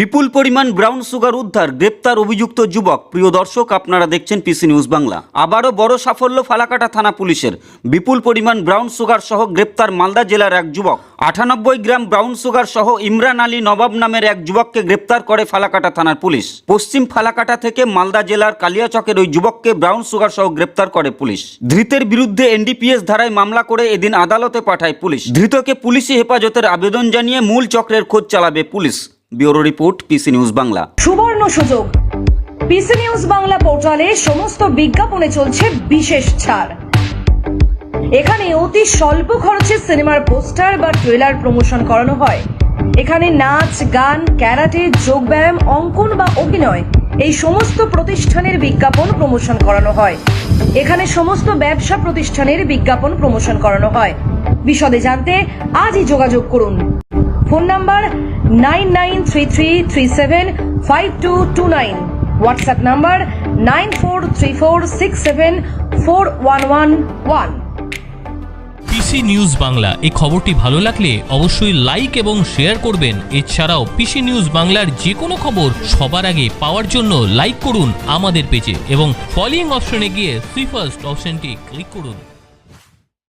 বিপুল পরিমাণ brown sugar উদ্ধার, গ্রেপ্তার অভিযুক্ত যুবক। প্রিয় দর্শক, আপনারা দেখছেন পিসি নিউজ বাংলা। আবারও বড় সাফল্য ফালাকাটা থানা পুলিশের। বিপুল পরিমাণ ব্রাউন সুগার সহ গ্রেপ্তার মালদা জেলার এক যুবক। আটানব্বই গ্রাম ব্রাউন সুগার সহ ইমরান আলী নবাব নামের এক যুবককে গ্রেপ্তার করে ফালাকাটা থানার পুলিশ। পশ্চিম ফালাকাটা থেকে মালদা জেলার কালিয়াচকের ওই যুবককে ব্রাউন সুগার সহ গ্রেপ্তার করে পুলিশ। ধৃতের বিরুদ্ধে এনডিপিএস ধারায় মামলা করে এদিন আদালতে পাঠায় পুলিশ। ধৃতকে পুলিশি হেফাজতের আবেদন জানিয়ে মূল চক্রের খোঁজ চালাবে police. Bureau report, PC news Bangla. সুবর্ণ সুযোগ। পিসি নিউজ বাংলা পোর্টালে সমস্ত বিজ্ঞাপনে চলছে বিশেষ ছাড়। এখানে অতি স্বল্প খরচে সিনেমার পোস্টার বা ট্রেলার প্রমোশন করানো হয়। এখানে নাচ, গান, ক্যারাটে, যোগব্যায়াম, অঙ্কন বা অভিনয় এই সমস্ত প্রতিষ্ঠানের বিজ্ঞাপন প্রমোশন করানো হয়। এখানে সমস্ত ব্যবসা প্রতিষ্ঠানের বিজ্ঞাপন প্রমোশন করানো হয়। বিশদে জানতে আজই যোগাযোগ করুন। Phone number nine nine three three three seven five two two nine. WhatsApp number nine four three four six seven four one one one. PC news Bangla এই খবরটি ভালো লাগলে অবশ্যই লাইক এবং শেয়ার করবেন। এছাড়াও পিসি নিউজ বাংলার যে কোনো খবর সবার আগে পাওয়ার জন্য লাইক করুন আমাদের পেজে এবং ফলোইং অপশনে গিয়ে সুইফার্স্ট অপশনটি ক্লিক করুন।